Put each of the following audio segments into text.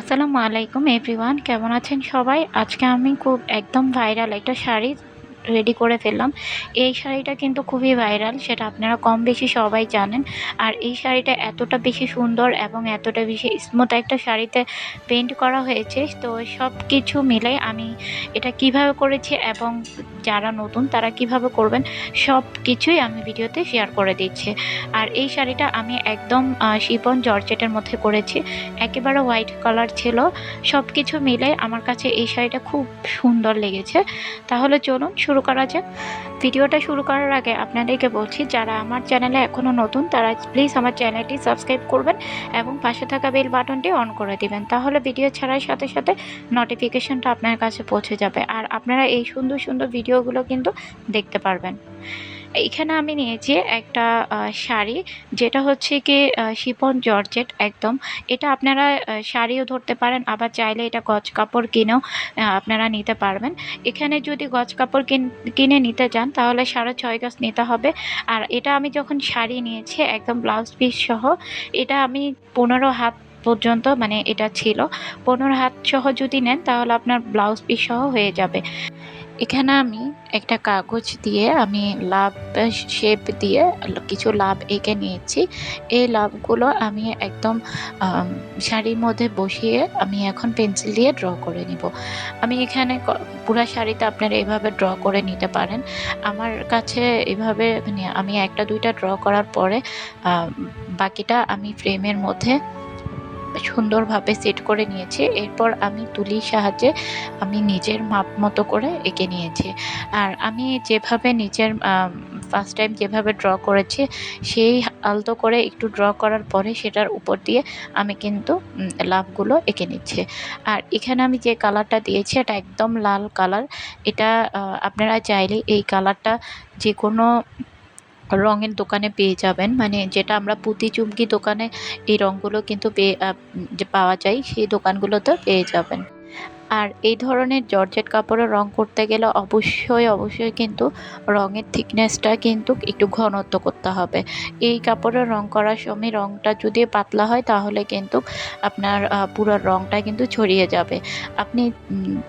আসসালামু আলাইকুম এভরিওয়ান। কেমন আছেন সবাই? আজকে আমি খুব একদম ভাইরাল একটা শাড়ি রেডি করে ফেললাম। এই শাড়িটা কিন্তু খুবই ভাইরাল সেটা আপনারা কম বেশি সবাই জানেন। আর এই শাড়িটা এতটা বেশি সুন্দর এবং এতটা বেশি স্মুথ একটা শাড়িতে পেন্ট করা হয়েছে। তো সব কিছু মিলে আমি এটা কীভাবে করেছি এবং যারা নতুন তারা কীভাবে করবেন, সব কিছুই আমি ভিডিওতে শেয়ার করে দিচ্ছি। আর এই শাড়িটা আমি একদম শিপন জর্জেটের মধ্যে করেছি। একেবারে হোয়াইট কালার ছিল। সব কিছু মিলে আমার কাছে এই শাড়িটা খুব সুন্দর লেগেছে। তাহলে চলুন শুরু করা যাক। ভিডিওটা শুরু করার আগে আপনাদেরকে বলছি, যারা আমার চ্যানেলে এখনও নতুন, তারা প্লিজ আমার চ্যানেলটি সাবস্ক্রাইব করবেন এবং পাশে থাকা বেল বাটনটি অন করে দিবেন। তাহলে ভিডিও ছাড়ার সাথে সাথে নোটিফিকেশনটা আপনার কাছে পৌঁছে যাবে। আর আপনারা এই সুন্দর সুন্দর ভিডিওগুলো কিন্তু দেখতে পারবেন। এখানে আমি নিয়েছি একটা শাড়ি, যেটা হচ্ছে কি শিপন জর্জেট একদম। এটা আপনারা শাড়িও ধরতে পারেন, আবার চাইলে এটা গজ কাপড় কিনেও আপনারা নিতে পারবেন। এখানে যদি গজ কাপড় কিনে নিতে চান তাহলে সাড়ে ছয় গজ নিতে হবে। আর এটা আমি যখন শাড়ি নিয়েছি, একদম ব্লাউজ পিস সহ, এটা আমি পনেরো হাত পর্যন্ত মানে এটা ছিল, পনেরো হাত সহ যদি নেন, তাহলে আপনার ব্লাউজ পিস সহ হয়ে যাবে। এখানে আমি একটা কাগজ দিয়ে আমি লাভ শেপ দিয়ে কিছু লাভ এঁকে নিয়েছি। এই লাভগুলো আমি একদম শাড়ির মধ্যে বসিয়ে আমি এখন পেন্সিল দিয়ে ড্র করে নিব। আমি এখানে পুরা শাড়িতে আপনারা এভাবে ড্র করে নিতে পারেন। আমার কাছে এভাবে মানে আমি একটা দুইটা ড্র করার পরে বাকিটা আমি ফ্রেমের মধ্যে সুন্দরভাবে সেট করে নিয়েছি। এরপর আমি তুলির সাহায্যে আমি নিজের মাপ মতো করে এঁকে নিয়েছি। আর আমি যেভাবে নিজের ফার্স্ট টাইম যেভাবে ড্র করেছি, সেই আলতো করে একটু ড্র করার পরে সেটার উপর দিয়ে আমি কিন্তু লাভগুলো এঁকে নিচ্ছি। আর এখানে আমি যে কালারটা দিয়েছি, এটা একদম লাল কালার এটা আপনারা চাইলে এই কালারটা যে কোনো রঙের দোকানে পেয়ে যাবেন। মানে যেটা আমরা পুঁতি চুমকি দোকানে এই রঙগুলো কিন্তু পেয়ে যে পাওয়া যায় সেই দোকানগুলোতে পেয়ে যাবেন। আর এই ধরনের জর্জেট কাপড়ে রং করতে গেলে অবশ্যই অবশ্যই কিন্তু রঙের থিকনেসটা কিন্তু একটু ঘনত্ব করতে হবে। এই কাপড়ে রং করার সময় রংটা যদি পাতলা হয়, তাহলে কিন্তু আপনার পুরো রংটা কিন্তু ছড়িয়ে যাবে। আপনি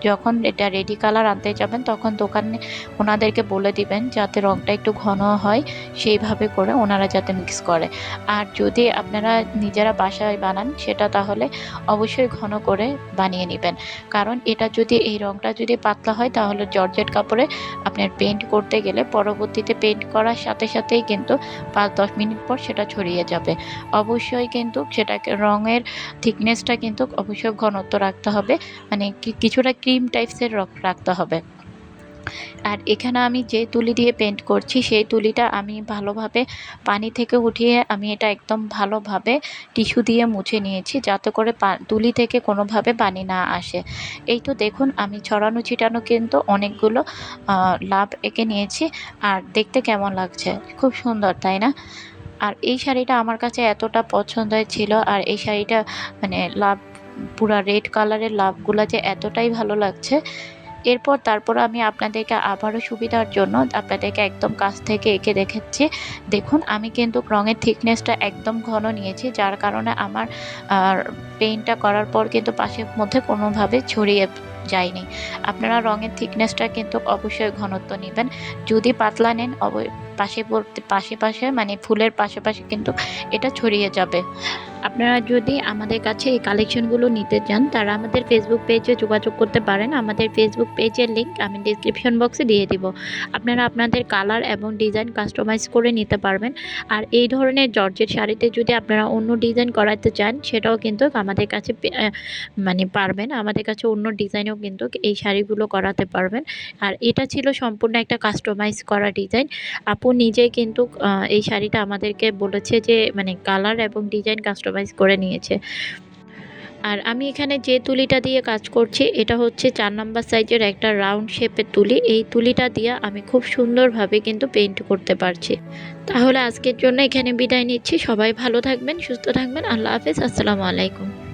যখন এটা রেডি কালার আনতে যাবেন, তখন দোকানে ওনাদেরকে বলে দিবেন যাতে রংটা একটু ঘন হয়, সেইভাবে করে ওনারা যাতে মিক্স করে। আর যদি আপনারা নিজেরা বাসায় বানান, সেটা তাহলে অবশ্যই ঘন করে বানিয়ে নেবেন। কারণ কারণ এটা যদি, এই রংটা যদি পাতলা হয়, তাহলে জর্জেট কাপড়ে আপনার পেন্ট করতে গেলে পরবর্তীতে পেন্ট করার সাথে সাথেই কিন্তু পাঁচ দশ মিনিট পর সেটা ছড়িয়ে যাবে। অবশ্যই কিন্তু সেটাকে রঙের থিকনেসটা কিন্তু অবশ্যই ঘনত্ব রাখতে হবে। মানে কিছুটা ক্রিম টাইপসের রাখতে হবে। আর এখানে আমি যে তুলি দিয়ে পেন্ট করছি, সেই তুলিটা আমি ভালোভাবে পানি থেকে উঠিয়ে আমি এটা একদম ভালোভাবে টিস্যু দিয়ে মুছে নিয়েছি, যাতে করে তুলি থেকে কোনোভাবে পানি না আসে। এই তো দেখুন, আমি ছড়ানো ছিটানো কিন্তু অনেকগুলো লাভ এঁকে নিয়েছি, আর দেখতে কেমন লাগছে। খুব সুন্দর, তাই না? আর এই শাড়িটা আমার কাছে এতটা পছন্দের ছিল, আর এই শাড়িটা মানে লাভ, পুরা রেড কালারের লাভগুলো যে এতটাই ভালো লাগছে এরপর তারপর আমি আপনাদেরকে আবারও সুবিধার জন্য আপনাদেরকে একদম কাছ থেকে এঁকে দেখাচ্ছি। দেখুন, আমি কিন্তু রঙের থিকনেসটা একদম ঘন নিয়েছি, যার কারণে আমার পেইন্টটা করার পর কিন্তু পাশের মধ্যে কোনোভাবে ছড়িয়ে যায়নি। আপনারা রঙের থিকনেসটা কিন্তু অবশ্যই ঘনত্ব নেবেন। যদি পাতলা নেন অবশ্যই পাশে পাশে পাশে মানে ফুলের পাশে পাশে কিন্তু এটা ছড়িয়ে যাবে। আপনারা যদি আমাদের কাছে এই কালেকশনগুলো নিতে চান, তারা আমাদের ফেসবুক পেজে যোগাযোগ করতে পারেন। আমাদের ফেসবুক পেজের লিঙ্ক আমি ডিসক্রিপশন বক্সে দিয়ে দিব। আপনারা আপনাদের কালার এবং ডিজাইন কাস্টমাইজ করে নিতে পারবেন। আর এই ধরনের জর্জের শাড়িতে যদি আপনারা অন্য ডিজাইন করাতে চান, সেটাও কিন্তু আমাদের কাছে মানে পারবেন। আমাদের কাছে অন্য ডিজাইনও কিন্তু এই শাড়িগুলো করাতে পারবেন। আর এটা ছিল সম্পূর্ণ একটা কাস্টমাইজ করা ডিজাইন আপু নিজেই কিন্তু এই শাড়িটা আমাদেরকে বলেছে যে মানে কালার এবং ডিজাইন কাস্টমাইজ করে নিয়েছে। আর আমি এখানে যে তুলিটা দিয়ে কাজ করছি, এটা হচ্ছে চার নাম্বার সাইজের একটা রাউন্ড শেপের তুলি। এই তুলিটা দিয়ে আমি খুব সুন্দরভাবে কিন্তু পেন্ট করতে পারছি। তাহলে আজকের জন্য এখানে বিদায় নিচ্ছি। সবাই ভালো থাকবেন, সুস্থ থাকবেন। আল্লাহ হাফেজ। আসসালামু আলাইকুম।